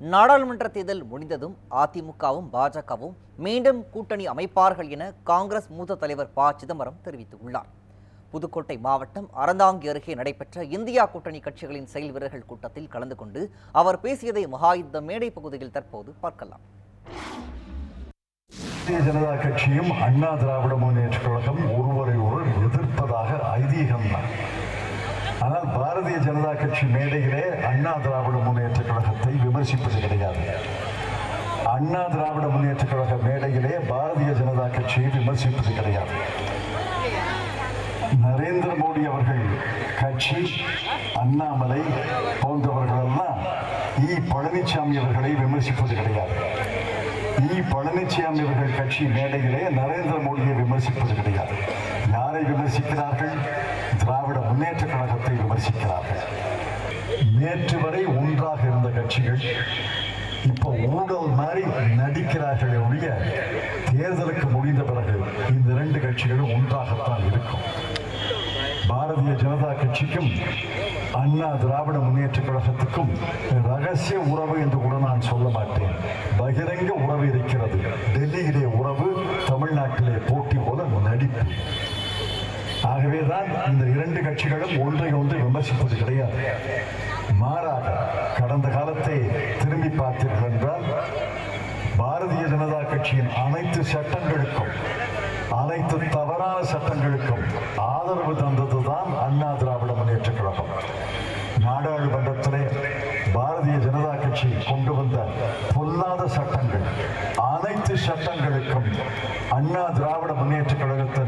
நாடாளுமன்ற தேர்தல் முடிந்ததும் அதிமுகவும் பாஜகவும் மீண்டும் கூட்டணி அமைப்பார்கள் என காங்கிரஸ் மூத்த தலைவர் ப. சிதம்பரம் தெரிவித்துள்ளார். புதுக்கோட்டை மாவட்டம் அறந்தாங்கி அருகே நடைபெற்ற இந்தியா கூட்டணி கட்சிகளின் செயல் வீரர்கள் கூட்டத்தில் கலந்து கொண்டு அவர் பேசியதை மகாயுத்த மேடை பகுதியில் தற்போது பார்க்கலாம். பாரதிய ஜனதா கட்சியும் அண்ணா திராவிட முன்னேற்ற கழகம் ஒருவரை ஒருவர் எதிர்ப்பதாக ஐதீகம். ஆனால் பாரதிய ஜனதா கட்சி மேடையிலே அண்ணா திராவிட முன்னேற்ற கழகத்தை விமர்சிப்பது கிடையாது. அண்ணா திராவிட முன்னேற்ற கழக மேடையிலே பாரதிய ஜனதா கட்சியை விமர்சிப்பது கிடையாது. நரேந்திர மோடி அவர்கள் கட்சி அண்ணாமலை போன்றவர்களெல்லாம் இ. பழனிசாமி அவர்களை விமர்சிப்பது கிடையாது. இ. பழனிசாமி அவர்கள் கட்சி மேடையிலே நரேந்திர மோடியை விமர்சிப்பது கிடையாது. யாரை விமர்சிக்கிறார்கள்? திராவிட முன்னேற்ற கழகத்தை விமர்சிக்கிறார்கள். நேற்று வரை ஒன்றாக இருந்த கட்சிகள் இப்போ ஊழல் மாதிரி நடிக்கிறார்களே ஒழிய தேர்தலுக்கு முடிந்த பிறகு இந்த இரண்டு கட்சிகளும் ஒன்றாகத்தான் இருக்கும். பாரதிய ஜனதா கட்சிக்கும் அண்ணா திராவிட முன்னேற்ற கழகத்துக்கும் ரகசிய உறவு என்று கூட நான் சொல்ல மாட்டேன். பகிரங்க உறவு இருக்கிறது. டெல்லியிலே உறவு தமிழ்நாட்டிலே போட்டி போல நடிப்பு. ஆகவேதான் இந்த இரண்டு கட்சிகளும் ஒன்றை ஒன்று விமர்சிப்பது கிடையாது. மாறாக கடந்த காலத்தை திரும்பி பார்த்தீர்கள் என்றால் பாரதிய ஜனதா கட்சியின் அனைத்து சட்டங்களுக்கும் அனைத்து தவறான சட்டங்களுக்கும் ஆதரவு தந்ததுதான் அண்ணா திராவிட முன்னேற்ற கழகம். நாடாளுமன்றத்திலே பாரதிய ஜனதா கட்சி கொண்டு வந்த பொல்லாத சட்டங்கள் அனைத்து சட்டங்களுக்கும் அண்ணா திராவிட முன்னேற்ற கழகத்தில்